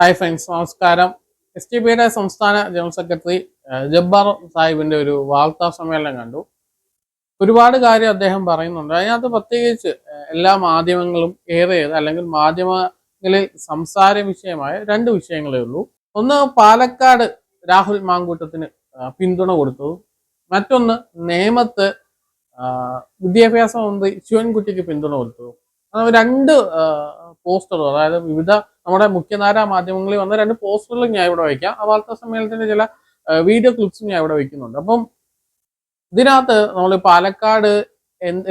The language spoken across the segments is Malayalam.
ഹായ് ഫ്രണ്ട്സ് നമസ്കാരം. എസ് ടി പിയുടെ സംസ്ഥാന ജനറൽ സെക്രട്ടറി ജബ്ബാർ സാഹിബിന്റെ ഒരു വാർത്താ സമ്മേളനം കണ്ടു. ഒരുപാട് കാര്യം അദ്ദേഹം പറയുന്നുണ്ട്. അതിനകത്ത് പ്രത്യേകിച്ച് എല്ലാ മാധ്യമങ്ങളും ഏറെ അല്ലെങ്കിൽ മാധ്യമങ്ങളിൽ സംസാര വിഷയമായ രണ്ട് വിഷയങ്ങളേ ഉള്ളൂ. ഒന്ന് പാലക്കാട് രാഹുൽ മാങ്കൂട്ടത്തിന് പിന്തുണ കൊടുത്തു. മറ്റൊന്ന് നേമത്ത് വിദ്യാഭ്യാസ മന്ത്രി ശിവൻകുട്ടിക്ക് പിന്തുണ കൊടുത്തു. രണ്ട് പോസ്റ്ററുകൾ അതായത് വിവിധ നമ്മുടെ മുഖ്യധാര മാധ്യമങ്ങളിൽ വന്ന രണ്ട് പോസ്റ്ററുകളും ഞാൻ ഇവിടെ വയ്ക്കാം. ആ വാർത്താ സമ്മേളനത്തിന്റെ ചില വീഡിയോ ക്ലിപ്സും ഞാൻ ഇവിടെ വയ്ക്കുന്നുണ്ട്. അപ്പം ഇതിനകത്ത് നമ്മൾ പാലക്കാട്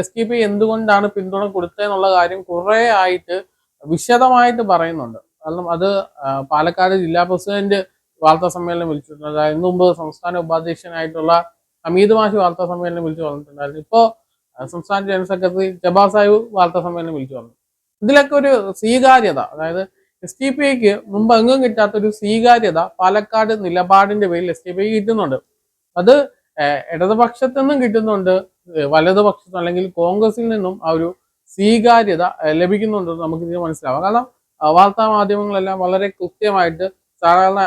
എസ് ടി പി എന്തുകൊണ്ടാണ് പിന്തുണ കൊടുത്തതെന്നുള്ള കാര്യം കുറെ ആയിട്ട് വിശദമായിട്ട് പറയുന്നുണ്ട്. കാരണം അത് പാലക്കാട് ജില്ലാ പ്രസിഡന്റ് വാർത്താ സമ്മേളനം വിളിച്ചിട്ടുണ്ട് അതിനു മുമ്പ് സംസ്ഥാന ഉപാധ്യക്ഷനായിട്ടുള്ള അമീത് മാഷി വാർത്താ സമ്മേളനം വിളിച്ചു പറഞ്ഞിട്ടുണ്ടായിരുന്നു ഇപ്പോൾ സംസ്ഥാന ജനറൽ സെക്രട്ടറി ജബാ സാഹിബ് വാർത്താ സമ്മേളനം വിളിച്ചു പറഞ്ഞു ഇതിലൊക്കെ ഒരു സ്വീകാര്യത അതായത് എസ് ടി പി ഐക്ക് മുമ്പ് എങ്ങും കിട്ടാത്ത ഒരു സ്വീകാര്യത പാലക്കാട് നിലപാടിന്റെ പേരിൽ എസ് ടി പി ഐ കിട്ടുന്നുണ്ട്. അത് ഇടതുപക്ഷത്തു നിന്നും കിട്ടുന്നുണ്ട് വലതുപക്ഷത്തും അല്ലെങ്കിൽ കോൺഗ്രസിൽ നിന്നും ആ ഒരു സ്വീകാര്യത ലഭിക്കുന്നുണ്ട് നമുക്ക് ഇത് മനസ്സിലാവാം. കാരണം വാർത്താ മാധ്യമങ്ങളെല്ലാം വളരെ കൃത്യമായിട്ട് സാധാരണ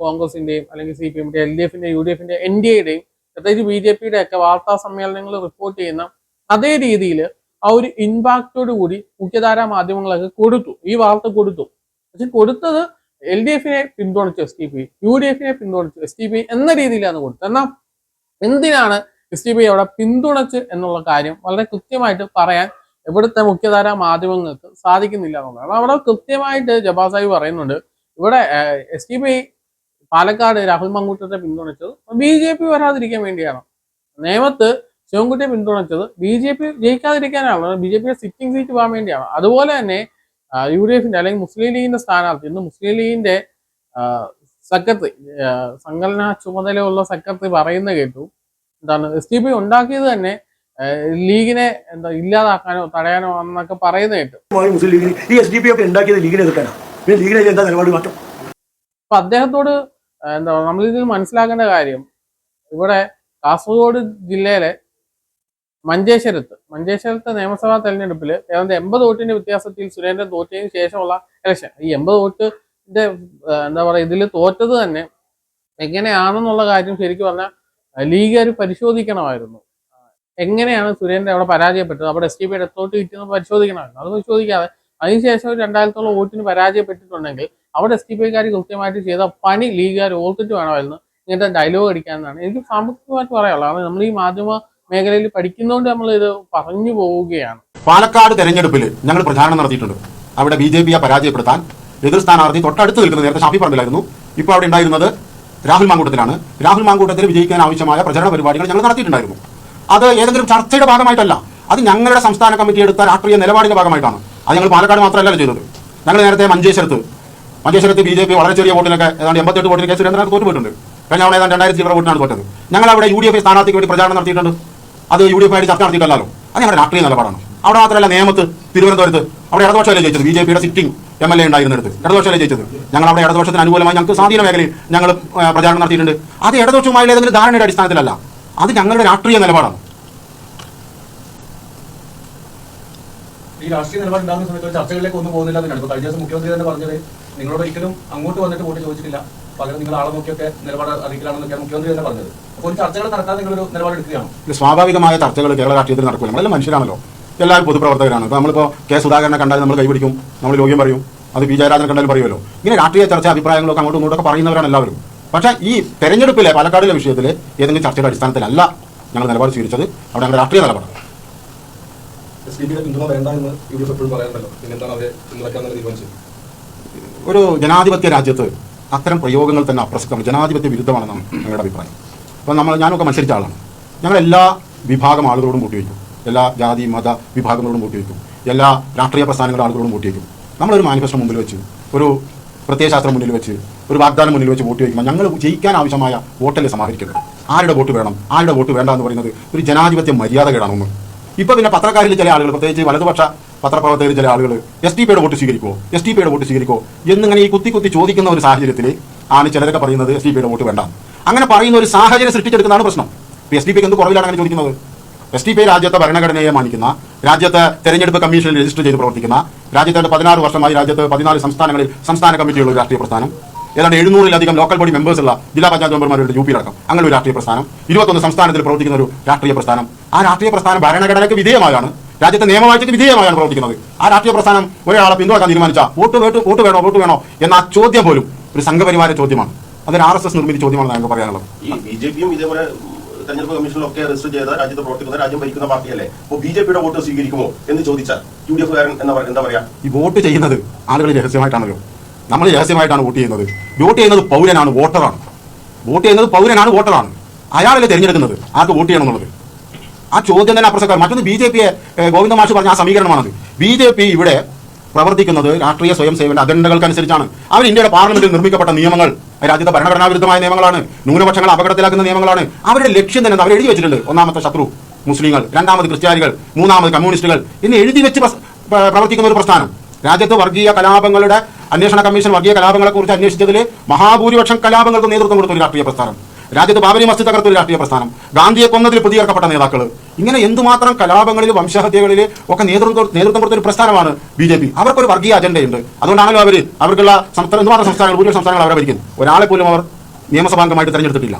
കോൺഗ്രസിന്റെയും അല്ലെങ്കിൽ സി പി എമ്മിന്റെ എൽ ഡി എഫിന്റെ യു ഡി എഫിന്റെ എൻ ഡി എയുടെയും പ്രത്യേകിച്ച് ബി ജെ പിയുടെ ഒക്കെ വാർത്താ സമ്മേളനങ്ങൾ റിപ്പോർട്ട് ചെയ്യുന്ന അതേ രീതിയിൽ ആ ഒരു ഇമ്പാക്റ്റോട് കൂടി മുഖ്യധാരാ മാധ്യമങ്ങളൊക്കെ കൊടുത്തു. ഈ വാർത്ത കൊടുത്തു. പക്ഷെ കൊടുത്തത് എൽ ഡി എഫിനെ പിന്തുണച്ചു S T P U D എഫിനെ പിന്തുണച്ചു എസ് ടി പി എന്ന രീതിയിലാണ് കൊടുത്തത്. എന്നാൽ എന്തിനാണ് എസ് ടി പി അവിടെ പിന്തുണച്ച് എന്നുള്ള കാര്യം വളരെ കൃത്യമായിട്ട് പറയാൻ ഇവിടുത്തെ മുഖ്യധാര മാധ്യമങ്ങൾക്ക് സാധിക്കുന്നില്ല എന്നുള്ളതാണ് അവിടെ കൃത്യമായിട്ട് ജബാ സാഹിബ് പറയുന്നുണ്ട് ഇവിടെ S T P Palakkad Rahul മങ്കൂട്ടത്തെ പിന്തുണച്ചത് ബി ജെ പി വരാതിരിക്കാൻ വേണ്ടിയാണ്. നേമത്ത് ശിവൻകുട്ടിയെ പിന്തുണച്ചത് ബി ജെ പി ജയിക്കാതിരിക്കാനാണ്. ബി ജെ പിയുടെ സിറ്റിംഗ് സീറ്റ് പോകാൻ വേണ്ടിയാണ്. അതുപോലെ തന്നെ യു ഡി എഫിന്റെ അല്ലെങ്കിൽ മുസ്ലിം ലീഗിന്റെ സ്ഥാനാർത്ഥി ഇന്ന് മുസ്ലിം ലീഗിന്റെ സെക്രട്ടറി സംഘടനാ ചുമതലയുള്ള സെക്രട്ടറി പറയുന്ന കേട്ടു. എന്താണ് എസ് ടി പി ഉണ്ടാക്കിയത് തന്നെ ലീഗിനെ എന്താ ഇല്ലാതാക്കാനോ തടയാനോ എന്നൊക്കെ പറയുന്ന കേട്ടു. മായി മുസ്ലിം ലീഗിന് ഈ എസ് ഡി പി ഒക്കെ ഉണ്ടാക്കിയത് ലീഗിനെ ലീഗിനെ എന്താ നിലപാട് മാറ്റം. അപ്പൊ അദ്ദേഹത്തോട് എന്താ നമ്മളിതിൽ മനസ്സിലാക്കേണ്ട കാര്യം ഇവിടെ കാസർഗോഡ് ജില്ലയിലെ മഞ്ചേശ്വരത്ത്. മഞ്ചേശ്വരത്തെ നിയമസഭാ തെരഞ്ഞെടുപ്പിൽ ഏതാണ്ട് എൺപത് വോട്ടിന്റെ വ്യത്യാസത്തിൽ സുരേന്ദ്രൻ തോറ്റതിന് ശേഷമുള്ള ഇലക്ഷൻ ഈ എൺപത് വോട്ടിന്റെ എന്താ പറയുക ഇതിൽ തോറ്റത് തന്നെ എങ്ങനെയാണെന്നുള്ള കാര്യം ശരിക്കും പറഞ്ഞാൽ ലീഗ് ലീഗുകാർ പരിശോധിക്കണമായിരുന്നു. എങ്ങനെയാണ് സുരേന്ദ്രൻ അവിടെ പരാജയപ്പെട്ടത്? അവിടെ എസ് ടി പിയുടെ എത്തോട്ട് കിട്ടിയെന്ന് പരിശോധിക്കണമായിരുന്നു. അത് പരിശോധിക്കാതെ അതിനുശേഷം ഒരു രണ്ടായിരത്തോളം വോട്ടിന് പരാജയപ്പെട്ടിട്ടുണ്ടെങ്കിൽ അവിടെ എസ് ടി പി കാർ കൃത്യമായിട്ട് ചെയ്ത പണി ലീഗുകാർ ഓർത്തിട്ട് വേണമായിരുന്നു ഇങ്ങനത്തെ ഡയലോഗ് അടിക്കാന്നാണ് എനിക്ക് സാമ്പത്തികമായിട്ട് പറയാനുള്ളത്. കാരണം നമ്മൾ ഈ മാധ്യമ മേഖലയിൽ പഠിക്കുന്നതുകൊണ്ട് നമ്മൾ ഇത് പറഞ്ഞു പോവുകയാണ്. പാലക്കാട് തെരഞ്ഞെടുപ്പിൽ ഞങ്ങൾ പ്രചാരണം നടത്തിയിട്ടുണ്ട്. അവിടെ ബി ജെ പിയെ പരാജയപ്പെടുത്താൻ എതിർ സ്ഥാനാർത്ഥി തൊട്ടടുത്ത് നിൽക്കുന്ന നേരത്തെ ഷാഫി പറമ്പിലായിരുന്നു. ഇപ്പോൾ അവിടെ ഉണ്ടായിരുന്നത് രാഹുൽ മാങ്കൂട്ടത്തിലാണ്. രാഹുൽ മാങ്കൂട്ടത്തിൽ വിജയിക്കാൻ ആവശ്യമായ പ്രചരണ പരിപാടികൾ ഞങ്ങൾ നടത്തിയിട്ടുണ്ടായിരുന്നു. അത് ഏതെങ്കിലും ചർച്ചയുടെ ഭാഗമായിട്ടല്ല. അത് ഞങ്ങളുടെ സംസ്ഥാന കമ്മിറ്റി എടുത്ത രാഷ്ട്രീയ നിലപാടിന്റെ ഭാഗമായിട്ടാണ്. അത് ഞങ്ങൾ പാലക്കാട് മാത്രമല്ല ചെയ്തത്. ഞങ്ങൾ നേരത്തെ മഞ്ചേശ്വരത്ത് മഞ്ചേശ്വരത്ത് ബി ജെ പി വളരെ ചെറിയ വോട്ടിലൊക്കെ ഏതാണ്ട് എൺപത്തെട്ട് വോട്ടിന് കെ സുരേന്ദ്രനാഥ് തോറ്റുപോയിട്ടുണ്ട്. കഴിഞ്ഞ തവണ ഏതാണ്ട് രണ്ടായിരത്തി ഇരുപത് വോട്ടിനാണ് തോറ്റത്. ഞങ്ങൾ അവിടെ യു ഡി എഫ് സ്ഥാനാർത്ഥിക്ക് വേണ്ടി പ്രചാരണം നടത്തിയിട്ടുണ്ട്. അത് യു ഡി എഫ് ആയിട്ട് ചർച്ച നടത്തിയിട്ടല്ലോ അത് ഞങ്ങളുടെ രാഷ്ട്രീയ നിലപാടാണ്. അവിടെ മാത്രമല്ല നിയമത്ത് തിരുവനന്തപുരത്ത് അവിടെ ഇടതുപക്ഷമല്ലേ ജയിച്ചത്? ബി ജെ പിയുടെ സിറ്റിംഗ് എം എൽ എ ഉണ്ടായിരുന്നിടത്ത്. ഇടതുപക്ഷമല്ലേ ജയിച്ചത്? ഞങ്ങൾ അവിടെ ഇടതുപക്ഷത്തിന് അനുകൂലമായി ഞങ്ങൾക്ക് സ്വാധീന മേഖലയിൽ ഞങ്ങൾ പ്രചാരണം നടത്തിയിട്ടുണ്ട്. അത് ഇടതുപക്ഷവുമായി ഏതെങ്കിലും ധാരണയുടെ അടിസ്ഥാനത്തിലല്ല. അത് ഞങ്ങളുടെ രാഷ്ട്രീയ നിലപാടാണ്. ഈ രാഷ്ട്രീയ നിലപാട് ഉണ്ടാകുന്ന സമയത്ത് ചർച്ചകളിലേക്ക് ഒന്നും പോകുന്നില്ല. ഇപ്പൊ കഴിഞ്ഞ ദിവസം മുഖ്യമന്ത്രി തന്നെ പറഞ്ഞത് നിങ്ങളോട് ഒരിക്കലും അങ്ങോട്ട് വന്നിട്ട് വോട്ട് ചോദിച്ചിട്ടില്ല. പകരം നിങ്ങൾ ആളെ നോക്കിയൊക്കെ നിലപാട് അറിയിക്കലാണെന്നൊക്കെയാണ് മുഖ്യമന്ത്രി തന്നെ പറഞ്ഞത്. അപ്പോൾ ഒരു ചർച്ചകൾ നടത്താൻ നിങ്ങൾ ഒരു നിലപാട് എടുക്കുകയാണ്. ഇത് സ്വാഭാവികമായ ചർച്ചകൾ കേരള രാഷ്ട്രീയത്തിൽ നടക്കില്ല നമ്മളെല്ലാം മനുഷ്യരാണല്ലോ. എല്ലാവരും പൊതുപ്രവർത്തകരാണ്. ഇപ്പോൾ നമ്മളിപ്പോ കെ സുധാകരനെ കണ്ടാൽ നമ്മൾ കൈപിടിക്കും. നമ്മൾ യോഗ്യം പറയും. അത് പി ജയരാജനെ കണ്ടാലും പറയുമല്ലോ. ഇങ്ങനെ രാഷ്ട്രീയ ചർച്ച അഭിപ്രായങ്ങളൊക്കെ അങ്ങോട്ടും ഇങ്ങോട്ടൊക്കെ പറയുന്നവരാണ് എല്ലാവരും. പക്ഷേ ഈ തെരഞ്ഞെടുപ്പിലെ പാലക്കാടിലെ വിഷയത്തിൽ ഏതെങ്കിലും ചർച്ചയുടെ അടിസ്ഥാനത്തിലല്ല ഞങ്ങൾ നിലപാട് സ്വീകരിച്ചത്. അവിടെ ഞങ്ങളുടെ രാഷ്ട്രീയ നിലപാടാണ്. അവരെ ഒരു ജനാധിപത്യ രാജ്യത്ത് അത്തരം പ്രയോഗങ്ങൾ തന്നെ അപ്രസക്തമാണ്. ജനാധിപത്യ വിരുദ്ധമാണെന്നാണ് ഞങ്ങളുടെ അഭിപ്രായം. അപ്പോൾ നമ്മൾ ഞാനൊക്കെ മത്സരിച്ച ആളാണ്. ഞങ്ങൾ എല്ലാ വിഭാഗം ആളുകളോടും കൂട്ടിവയ്ക്കും എല്ലാ ജാതി മത വിഭാഗങ്ങളോടും കൂട്ടിവയ്ക്കും എല്ലാ രാഷ്ട്രീയ പ്രസ്ഥാനങ്ങളുടെ ആളുകളോടും കൂട്ടിവയ്ക്കും നമ്മളൊരു മാനിഫെസ്റ്റോ മുമ്പിൽ വെച്ച് ഒരു പ്രത്യയശാസ്ത്രം മുന്നിൽ വെച്ച് ഒരു വാഗ്ദാനം മുന്നിൽ വെച്ച് വോട്ട് ചോദിക്കുമ്പോൾ ഞങ്ങൾ ജയിക്കാൻ ആവശ്യമായ വോട്ടല്ലേ സമാഹരിക്കുന്നത്? ആരുടെ വോട്ട് വേണം? ആരുടെ വോട്ട് വേണ്ട എന്ന് പറയുന്നത് ഒരു ജനാധിപത്യ മര്യാദകേടാണ് ഒന്ന്. ഇപ്പൊ പിന്നെ പത്രക്കാരിൽ ചില ആളുകൾ പ്രത്യേകിച്ച് വലതുപക്ഷ പത്രപ്രവർത്തകരിൽ ചില ആളുകൾ എസ് ടി പിയുടെ വോട്ട് സ്വീകരിക്കുമോ എസ് ടി പിയുടെ വോട്ട് സ്വീകരിക്കുമോ എന്നിങ്ങനെ ഈ കുത്തി കുത്തി ചോദിക്കുന്ന ഒരു സാഹചര്യത്തിൽ ആണ് ചിലരൊക്കെ പറയുന്നത് എസ് ടി പിയുടെ വോട്ട് വേണ്ട. അങ്ങനെ പറയുന്ന ഒരു സാഹചര്യം സൃഷ്ടിച്ചെടുക്കുന്നതാണ് പ്രശ്നം. എസ് ടി പിക്ക് എന്ത് കുറവിലാണ് അങ്ങനെ ചോദിക്കുന്നത്? എസ് ടി പി രാജ്യത്തെ ഭരണഘടനയെ മാനിക്കുന്ന രാജ്യത്തെ തെരഞ്ഞെടുപ്പ് കമ്മീഷനിൽ രജിസ്റ്റർ ചെയ്ത് പ്രവർത്തിക്കുന്ന രാജ്യത്തെ പതിനാറ് വർഷമായി രാജ്യത്ത് പതിനാല് സംസ്ഥാനങ്ങളിൽ സംസ്ഥാന കമ്മിറ്റിയുള്ള രാഷ്ട്രീയ പ്രസ്ഥാനം ഏതാണ്ട് എഴുന്നൂറിലധികം ലോക്കൽ ബോഡി മെമ്പേഴ്സ് ഉള്ള ജില്ലാ പഞ്ചായത്ത് മെമ്പർമാരുടെ യു പിയിലടക്കം അങ്ങനെ ഒരു രാഷ്ട്രീയ പ്രസ്ഥാനം. ഇരുപത്തൊന്ന് സംസ്ഥാനത്തിൽ പ്രവർത്തിക്കുന്ന ഒരു രാഷ്ട്രീയ പ്രസ്ഥാനം. ആ രാഷ്ട്രീയ പ്രസ്ഥാനം ഭരണഘടനയ്ക്ക് വിധേയമായാണ്. രാജ്യത്തെ നിയമവാഴ്ചയ്ക്ക് വിധേയമായാണ് പ്രവർത്തിക്കുന്നത്. ആ രാഷ്ട്രീയ പ്രസ്ഥാനം ഒരാളെ പിന്തുണക്കാൻ തീരുമാനിച്ച വോട്ട് വേട്ട് വോട്ട് വേണോ വോട്ട് വേണോ എന്ന ആ ചോദ്യം പോലും ഒരു സംഘപരിവാര ചോദ്യമാണ്. അതൊരു ആർ എസ് എസ് നിർമ്മിത ചോദ്യമാണ് ഞങ്ങൾക്ക് പറയാനുള്ളത്. ഈ ബി ജെ പിയും ഇതേപോലെ ഉം, തെരഞ്ഞെടുപ്പ് കമ്മീഷനിലൊക്കെ രജിസ്റ്റർ ചെയ്ത രാജ്യത്ത് പ്രവർത്തിക്കുന്ന രാജ്യം ഭരിക്കുന്ന പാർട്ടിയല്ലേ? അപ്പോൾ ബി ജെ പിയുടെ വോട്ട് സ്വീകരിക്കുമോ എന്ന് ചോദിച്ചാൽ യു ഡി എഫുകാരൻ എന്താ എന്താ പറയാ? ഈ വോട്ട് ചെയ്യുന്നത് ആളുകൾ രഹസ്യമായിട്ടാണല്ലോ. നമ്മൾ രഹസ്യമായിട്ടാണ് വോട്ട് ചെയ്യുന്നത്. വോട്ട് ചെയ്യുന്നത് പൗരനാണ് വോട്ടറാണ്. വോട്ട് ചെയ്യുന്നത് പൗരനാണ് വോട്ടറാണ്. അയാളല്ലേ തിരഞ്ഞെടുക്കുന്നത് ആർക്ക് വോട്ട് ചെയ്യണം എന്നുള്ളത് ആ ചോദ്യം തന്നെ അപ്രസക്കാർ മറ്റൊന്ന് ബി ജെ പിയെ ഗോവിന്ദ മാഷ് പറഞ്ഞ ആ സമീകരണമാണത്. ബി ജെ പി ഇവിടെ പ്രവർത്തിക്കുന്നത് രാഷ്ട്രീയ സ്വയം സേവന അജണ്ടകൾക്കനുസരിച്ചാണ്. അവർ ഇന്ത്യയുടെ പാർലമെന്റിൽ നിർമ്മിക്കപ്പെട്ട നിയമങ്ങൾ. രാജ്യത്തെ ഭരണഘടനാവിരുദ്ധമായ നിയമങ്ങളാണ്. ന്യൂനപക്ഷങ്ങൾ അപകടത്തിലാക്കുന്ന നിയമങ്ങളാണ്. അവരുടെ ലക്ഷ്യം തന്നെ അവർ എഴുതി വെച്ചിട്ടുണ്ട്. ഒന്നാമത്തെ ശത്രു മുസ്ലിങ്ങൾ രണ്ടാമത് ക്രിസ്ത്യാനികൾ മൂന്നാമത് കമ്മ്യൂണിസ്റ്റുകൾ. എന്ന് എഴുതി വെച്ച് പ്രവർത്തിക്കുന്ന ഒരു പ്രസ്ഥാനം. രാജ്യത്ത് വർഗീയ കലാപങ്ങളുടെ അന്വേഷണ കമ്മീഷൻ വർഗീയ കലാപങ്ങളെ കുറിച്ച് അന്വേഷിച്ചതിൽ മഹാഭൂരിപക്ഷം കലാപങ്ങൾക്ക് നേതൃത്വം കൊടുത്ത ഒരു രാഷ്ട്രീയ പ്രസ്ഥാനം. രാജ്യത്ത് ബാബരി മസ്ജിദ് തകർത്ത ഒരു രാഷ്ട്രീയ പ്രസ്ഥാനം. ഗാന്ധിയെ കൊന്നതിൽ പ്രതികർക്കപ്പെട്ട നേതാക്കൾ ഇങ്ങനെ എന്തുമാത്രം കലാപങ്ങളിൽ വംശഹത്യകളിൽ ഒക്കെ നേതൃത്വം നേതൃത്വം കൊടുത്ത ഒരു പ്രസ്ഥാനമാണ് ബി ജെ പി. അവർക്കൊരു വർഗീയ അജണ്ടയുണ്ട്. അതുകൊണ്ടാണല്ലോ അവർ അവർക്കുള്ള സംസ്ഥാന എന്തുമാത്രം സംസ്ഥാനങ്ങൾ ഭൂരിപക്ഷം സംസ്ഥാനങ്ങൾ അവരെ ഭരിക്കുന്നു ഒരാളെ പോലും അവർ നിയമസഭാംഗമായിട്ട് തെരഞ്ഞെടുത്തിട്ടില്ല.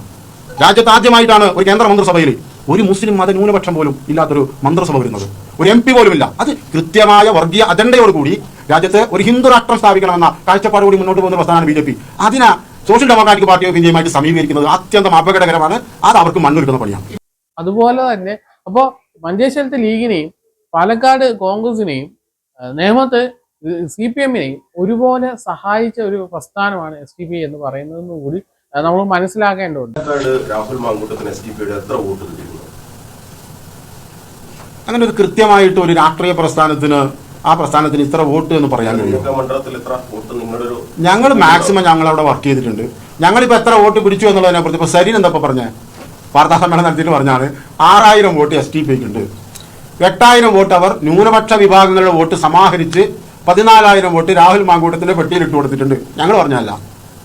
രാജ്യത്ത് ആദ്യമായിട്ടാണ് ഒരു കേന്ദ്ര മന്ത്രിസഭയിൽ ഒരു മുസ്ലിം മത ന്യൂനപക്ഷം പോലും ഇല്ലാത്തൊരു മന്ത്രിസഭ വരുന്നത്. ഒരു എം പി പോലും ഇല്ല അത് കൃത്യമായ വർഗീയ അജണ്ടയോടുകൂടി രാജ്യത്ത് ഒരു ഹിന്ദു രാഷ്ട്രം സ്ഥാപിക്കണമെന്ന കാഴ്ചപ്പാടുകൂടി മുന്നോട്ട് പോകുന്ന പ്രസ്ഥാനമാണ് ബി ജെ പി. അതിനെ സോഷ്യൽ ഡെമോക്രാറ്റിക് പാർട്ടി ഓഫ് ഇന്ത്യയുമായിട്ട് സമീകരിക്കുന്നത് അത്യന്തം അപകടകരമാണ്. അത് അവർക്ക് മണ്ണൊരുക്കുന്ന പണിയാണ്. അതുപോലെ തന്നെ അപ്പോൾ മഞ്ചേശ്വരത്തെ ലീഗിനെയും പാലക്കാട് കോൺഗ്രസിനെയും നേമത്ത് സി പി എമ്മിനെയും ഒരുപോലെ സഹായിച്ച ഒരു പ്രസ്ഥാനമാണ് എസ് ഡി പി എന്ന് പറയുന്നതെന്ന് കൂടി നമ്മൾ മനസ്സിലാക്കേണ്ടതുണ്ട്. രാഹുൽ മാങ്കൂട്ടത്തിന് എസ് ഡി പിയുടെ എത്ര വോട്ട് അങ്ങനെ ഒരു കൃത്യമായിട്ട് ഒരു രാഷ്ട്രീയ പ്രസ്ഥാനത്തിന് ആ പ്രസ്ഥാനത്തിന് ഇത്ര വോട്ട് എന്ന് പറയാൻ കഴിയും. ഞങ്ങൾ മാക്സിമം ഞങ്ങൾ അവിടെ വർക്ക് ചെയ്തിട്ടുണ്ട്. ഞങ്ങളിപ്പോൾ എത്ര വോട്ട് പിടിച്ചു എന്നുള്ളതിനെ കുറിച്ച് ഇപ്പോൾ സരീൻ എന്താ പറഞ്ഞേ? വാർത്താ സമ്മേളനം നടത്തിയിട്ട് പറഞ്ഞാണ്. ആറായിരം വോട്ട് എസ് ടി പിക്ക് ഉണ്ട്. എട്ടായിരം വോട്ട് അവർ ന്യൂനപക്ഷ വിഭാഗങ്ങളുടെ വോട്ട് സമാഹരിച്ച് പതിനാലായിരം വോട്ട് രാഹുൽ മാങ്കൂട്ടത്തിന്റെ പെട്ടിയിൽ ഇട്ട് കൊടുത്തിട്ടുണ്ട്. ഞങ്ങൾ പറഞ്ഞല്ല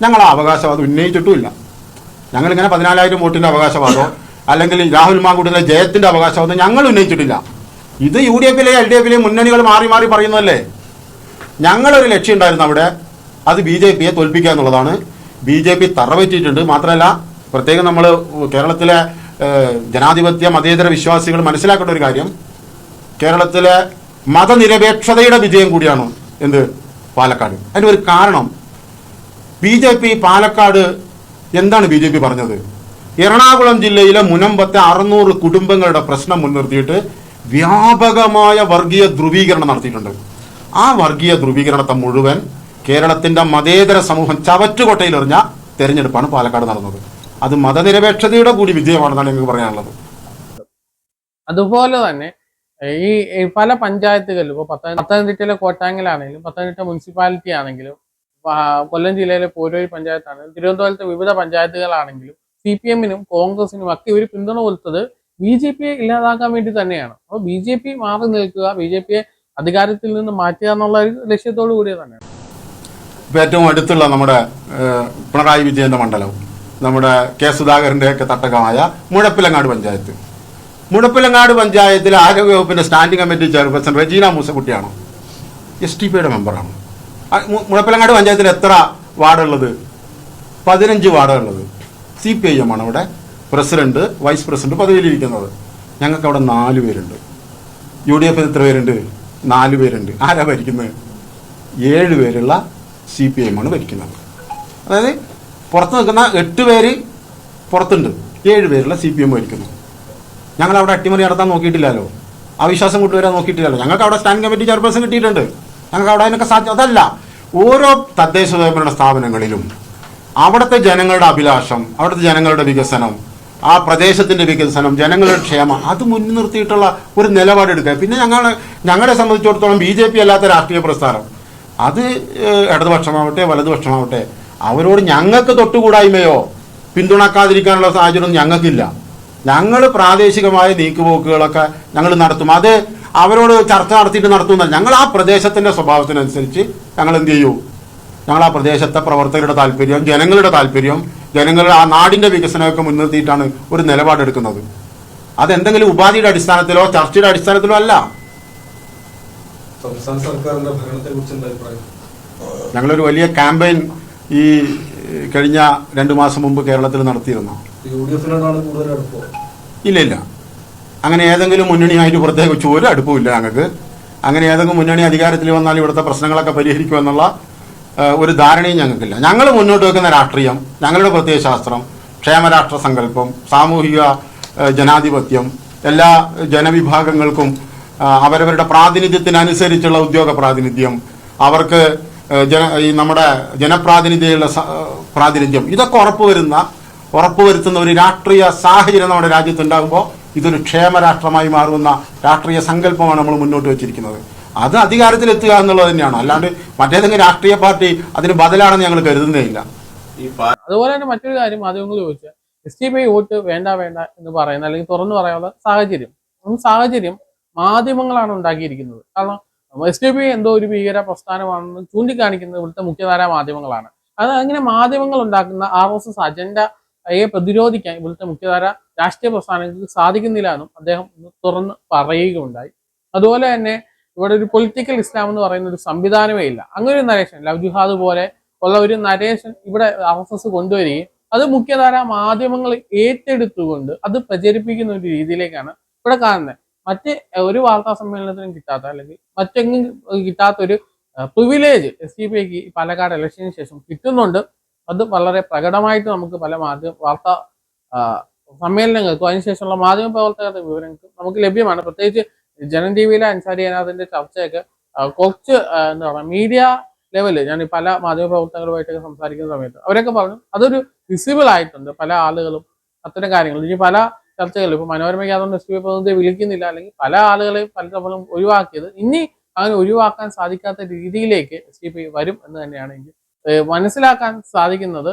ഞങ്ങൾ ആ അവകാശവാദം ഉന്നയിച്ചിട്ടുമില്ല. ഞങ്ങളിങ്ങനെ പതിനാലായിരം വോട്ടിന്റെ അവകാശവാദമോ അല്ലെങ്കിൽ രാഹുൽ മാങ്കൂട്ടിന്റെ ജയത്തിന്റെ അവകാശവാദം ഞങ്ങൾ ഉന്നയിച്ചിട്ടില്ല. ഇത് യു ഡി എഫിലെ എൽ ഡി എഫിലെ മുന്നണികൾ മാറി മാറി പറയുന്നതല്ലേ? ഞങ്ങളൊരു ലക്ഷ്യം ഉണ്ടായിരുന്നു അവിടെ. അത് ബി ജെ പിയെ തോൽപ്പിക്കുക എന്നുള്ളതാണ്. ബി ജെ പി തറവറ്റിയിട്ടുണ്ട്. മാത്രമല്ല പ്രത്യേകം നമ്മൾ കേരളത്തിലെ ജനാധിപത്യ മതേതര വിശ്വാസികൾ മനസ്സിലാക്കേണ്ട ഒരു കാര്യം. കേരളത്തിലെ മതനിരപേക്ഷതയുടെ വിജയം കൂടിയാണ് എന്ത്? പാലക്കാട്. അതിന്റെ ഒരു കാരണം. ബി ജെ പി പാലക്കാട് എന്താണ് ബി ജെ പി പറഞ്ഞത്? എറണാകുളം ജില്ലയിലെ മുനമ്പത്തെ അറുന്നൂറ് കുടുംബങ്ങളുടെ പ്രശ്നം മുൻനിർത്തിയിട്ട് വ്യാപകമായ വർഗീയ ധ്രുവീകരണം നടത്തിയിട്ടുണ്ട്. ആ വർഗീയ ധ്രുവീകരണത്തെ മുഴുവൻ കേരളത്തിന്റെ മതേതര സമൂഹം ചവറ്റുകൊട്ടയിൽ എറിഞ്ഞ തെരഞ്ഞെടുപ്പാണ് പാലക്കാട് നടന്നത്. അത് മതനിരപേക്ഷതയുടെ കൂടി വിജയമാണെന്നാണ് ഞങ്ങൾക്ക് പറയാനുള്ളത്. അതുപോലെ തന്നെ ഈ പല പഞ്ചായത്തുകളിലും ഇപ്പോൾ പത്തനം പത്തനംതിട്ടയിലെ കോട്ടാങ്ങലാണെങ്കിലും പത്തനംതിട്ട മുനിസിപ്പാലിറ്റി ആണെങ്കിലും കൊല്ലം ജില്ലയിലെ പോരൂർ പഞ്ചായത്താണെങ്കിലും തിരുവനന്തപുരത്തെ വിവിധ പഞ്ചായത്തുകളാണെങ്കിലും സി പി എമ്മിനും കോൺഗ്രസിനും ഒക്കെ ഒരു പിന്തുണ കൊടുത്തത് ബി ജെ പിയെ ഇല്ലാതാക്കാൻ വേണ്ടി തന്നെയാണ്. അപ്പോൾ ബി ജെ പി മാറി നിൽക്കുക ബി ജെ പിയെ അധികാരത്തിൽ നിന്ന് മാറ്റുക എന്നുള്ള ഒരു ലക്ഷ്യത്തോടു കൂടിയ തന്നെയാണ്. ഇപ്പൊ ഏറ്റവും അടുത്തുള്ള നമ്മുടെ പിണറായി വിജയന്റെ മണ്ഡലവും നമ്മുടെ കെ സുധാകരന്റെ ഒക്കെ തട്ടകമായ മുഴപ്പിലങ്ങാട് പഞ്ചായത്ത്. മുഴപ്പിലങ്ങാട് പഞ്ചായത്തിലെ ആരോഗ്യവകുപ്പിന്റെ സ്റ്റാൻഡിംഗ് കമ്മിറ്റി ചെയർപേഴ്സൺ റെജീന മൂസക്കുട്ടിയാണ്? എസ് ടി പിയുടെ മെമ്പറാണ്. മുഴപ്പിലങ്ങാട് പഞ്ചായത്തിൽ എത്ര വാർഡുള്ളത്? പതിനഞ്ച് വാർഡുള്ളത്. സി പി ഐ എം ആണ് അവിടെ പ്രസിഡന്റ് വൈസ് പ്രസിഡന്റ് പദവിയിലിരിക്കുന്നത്. ഞങ്ങൾക്ക് അവിടെ നാല് പേരുണ്ട്. യു ഡി എഫിൽ എത്ര പേരുണ്ട്? നാല് പേരുണ്ട്. ആരാ ഭരിക്കുന്നത്? ഏഴ് പേരുള്ള സി പി എം ആണ് ഭരിക്കുന്നത്. അതായത് പുറത്ത് നിൽക്കുന്ന എട്ട് പേര് പുറത്തുണ്ട്. ഏഴ് പേരുള്ള സി പി എം ഭരിക്കുന്നു. ഞങ്ങൾ അവിടെ അട്ടിമറി നടത്താൻ നോക്കിയിട്ടില്ലല്ലോ. അവിശ്വാസം കൊണ്ടുവരാൻ നോക്കിയിട്ടില്ലല്ലോ. ഞങ്ങൾക്ക് അവിടെ സ്റ്റാൻഡിംഗ് കമ്മിറ്റി ചെയർപേഴ്സൺ കിട്ടിയിട്ടുണ്ട്. ഞങ്ങൾക്ക് അവിടെ അതിനൊക്കെ സാധ്യത അതല്ല. ഓരോ തദ്ദേശ സ്വയംഭരണ സ്ഥാപനങ്ങളിലും അവിടുത്തെ ജനങ്ങളുടെ അഭിലാഷം അവിടുത്തെ ജനങ്ങളുടെ വികസനം ആ പ്രദേശത്തിന്റെ വികസനം ജനങ്ങളുടെ ക്ഷേമം അത് മുൻനിർത്തിയിട്ടുള്ള ഒരു നിലപാടെടുക്കുക പിന്നെ ഞങ്ങൾ ഞങ്ങളെ സംബന്ധിച്ചിടത്തോളം ബി ജെ പി അല്ലാത്ത രാഷ്ട്രീയ പ്രസ്ഥാനം. അത് ഇടതുപക്ഷമാവട്ടെ വലതുപക്ഷമാവട്ടെ അവരോട് ഞങ്ങൾക്ക് തൊട്ടുകൂടായ്മയോ പിന്തുണക്കാതിരിക്കാനുള്ള സാഹചര്യം ഞങ്ങൾക്കില്ല. ഞങ്ങൾ പ്രാദേശികമായ നീക്കുപോക്കുകളൊക്കെ ഞങ്ങൾ നടത്തും. അത് അവരോട് ചർച്ച നടത്തിയിട്ട് നടത്തുന്ന ഞങ്ങൾ ആ പ്രദേശത്തിന്റെ സ്വഭാവത്തിനനുസരിച്ച് ഞങ്ങൾ എന്ത് ചെയ്യൂ? ഞങ്ങൾ ആ പ്രദേശത്തെ പ്രവർത്തകരുടെ താല്പര്യം ജനങ്ങളുടെ താല്പര്യം ജനങ്ങളുടെ ആ നാടിന്റെ വികസനമൊക്കെ മുൻനിർത്തിയിട്ടാണ് ഒരു നിലപാടെടുക്കുന്നത്. അതെന്തെങ്കിലും ഉപാധിയുടെ അടിസ്ഥാനത്തിലോ ചർച്ചയുടെ അടിസ്ഥാനത്തിലോ അല്ല. സംസ്ഥാന സർക്കാരിന്റെ ഭരണത്തെക്കുറിച്ചുള്ള ഞങ്ങളൊരു വലിയ ക്യാമ്പയിൻ ഈ കഴിഞ്ഞ രണ്ടു മാസം മുമ്പ് കേരളത്തിൽ നടത്തിയിരുന്നു. ഇല്ല ഇല്ല. അങ്ങനെ ഏതെങ്കിലും മുന്നണിയായിട്ട് പ്രത്യേകിച്ച് ഒരു അടുപ്പമില്ല ഞങ്ങൾക്ക്. അങ്ങനെ ഏതെങ്കിലും മുന്നണി അധികാരത്തിൽ വന്നാൽ ഇവിടുത്തെ പ്രശ്നങ്ങളൊക്കെ പരിഹരിക്കുമെന്നുള്ള ഒരു ധാരണയും ഞങ്ങൾക്കില്ല. ഞങ്ങൾ മുന്നോട്ട് വെക്കുന്ന രാഷ്ട്രീയം ഞങ്ങളുടെ പ്രത്യയശാസ്ത്രം ക്ഷേമരാഷ്ട്ര സങ്കല്പം സാമൂഹിക ജനാധിപത്യം എല്ലാ ജനവിഭാഗങ്ങൾക്കും അവരവരുടെ പ്രാതിനിധ്യത്തിനനുസരിച്ചുള്ള ഉദ്യോഗ പ്രാതിനിധ്യം അവർക്ക് ജന ഈ നമ്മുടെ ജനപ്രാതിനിധ്യമുള്ള സ- പ്രാതിനിധ്യം ഇതൊക്കെ ഉറപ്പുവരുന്ന ഉറപ്പുവരുത്തുന്ന ഒരു രാഷ്ട്രീയ സാഹചര്യം നമ്മുടെ രാജ്യത്തുണ്ടാകുമ്പോൾ ഇതൊരു ക്ഷേമരാഷ്ട്രമായി മാറുന്ന രാഷ്ട്രീയ സങ്കല്പമാണ് നമ്മൾ മുന്നോട്ട് വെച്ചിരിക്കുന്നത്. അത് അധികാരത്തിലെത്തുക എന്നുള്ളത് തന്നെയാണ്. അല്ലാണ്ട് മറ്റേതെങ്കിലും രാഷ്ട്രീയ പാർട്ടി അതിന് ബദലാണെന്ന് ഞങ്ങൾ കരുതുന്നേ ഇല്ല ഈ പാ- അതുപോലെ തന്നെ മറ്റൊരു കാര്യം മാധ്യമങ്ങൾ ചോദിച്ചാൽ എസ് ടി പി വോട്ട് വേണ്ട വേണ്ട എന്ന് പറയുന്ന അല്ലെങ്കിൽ തുറന്നു പറയാനുള്ള സാഹചര്യം. ഒന്ന് സാഹചര്യം മാധ്യമങ്ങളാണ് ഉണ്ടാക്കിയിരിക്കുന്നത്. കാരണം എസ് ടി പി എന്തോ ഒരു ഭീകര പ്രസ്ഥാനമാണെന്ന് ചൂണ്ടിക്കാണിക്കുന്നത് ഇവിടുത്തെ മുഖ്യധാര മാധ്യമങ്ങളാണ്. അത് അങ്ങനെ മാധ്യമങ്ങൾ ഉണ്ടാക്കുന്ന ആർ എസ് എസ് അജണ്ടയെ പ്രതിരോധിക്കാൻ ഇവിടുത്തെ മുഖ്യധാര രാഷ്ട്രീയ പ്രസ്ഥാനങ്ങൾക്ക് സാധിക്കുന്നില്ല എന്നും അദ്ദേഹം തുറന്ന് പറയുകയുണ്ടായി. അതുപോലെ തന്നെ ഇവിടെ ഒരു പൊളിറ്റിക്കൽ ഇസ്ലാം എന്ന് പറയുന്ന ഒരു സംവിധാനമേ ഇല്ല. അങ്ങനെ ഒരു നരേഷൻ ലവ് ജുഹാദ് പോലെ ഉള്ള ഒരു നരേഷൻ ഇവിടെ ആർ എസ് എസ് കൊണ്ടുവരികയും അത് മുഖ്യധാര മാധ്യമങ്ങൾ ഏറ്റെടുത്തുകൊണ്ട് അത് പ്രചരിപ്പിക്കുന്ന ഒരു രീതിയിലേക്കാണ് ഇവിടെ കാണുന്നത്. മറ്റ് ഒരു വാർത്താ സമ്മേളനത്തിനും കിട്ടാത്ത അല്ലെങ്കിൽ മറ്റെങ്ങും കിട്ടാത്ത ഒരു പ്രിവിലേജ് എസ് ഡി പി ഐക്ക് പാലക്കാട് ഇലക്ഷന് ശേഷം കിട്ടുന്നുണ്ട്. അത് വളരെ പ്രകടമായിട്ട് നമുക്ക് പല മാധ്യമ വാർത്താ സമ്മേളനങ്ങൾക്കും അതിനുശേഷമുള്ള മാധ്യമ പ്രവർത്തകരുടെ വിവരങ്ങൾക്കും നമുക്ക് ലഭ്യമാണ്. പ്രത്യേകിച്ച് ജനൻ ടി വിയിലെ അൻസാരി അനാഥിന്റെ ചർച്ചയൊക്കെ കുറച്ച് എന്താ പറയുക മീഡിയ ലെവലിൽ ഞാൻ പല മാധ്യമ പ്രവർത്തകരുമായിട്ടൊക്കെ സംസാരിക്കുന്ന സമയത്ത് അവരൊക്കെ പറഞ്ഞു അതൊരു വിസിബിൾ ആയിട്ടുണ്ട് പല ആളുകളും അത്തരം കാര്യങ്ങൾ. ഇനി പല ചർച്ചകളിലും ഇപ്പൊ മനോരമയ്ക്ക് അതുകൊണ്ട് എസ് പി പ്രതിനിധിയെ വിളിക്കുന്നില്ല അല്ലെങ്കിൽ പല ആളുകളെയും പല തവണ ഒഴിവാക്കിയത് ഇനി അങ്ങനെ ഒഴിവാക്കാൻ സാധിക്കാത്ത രീതിയിലേക്ക് എസ് വരും എന്ന് തന്നെയാണ് എനിക്ക് മനസ്സിലാക്കാൻ സാധിക്കുന്നത്.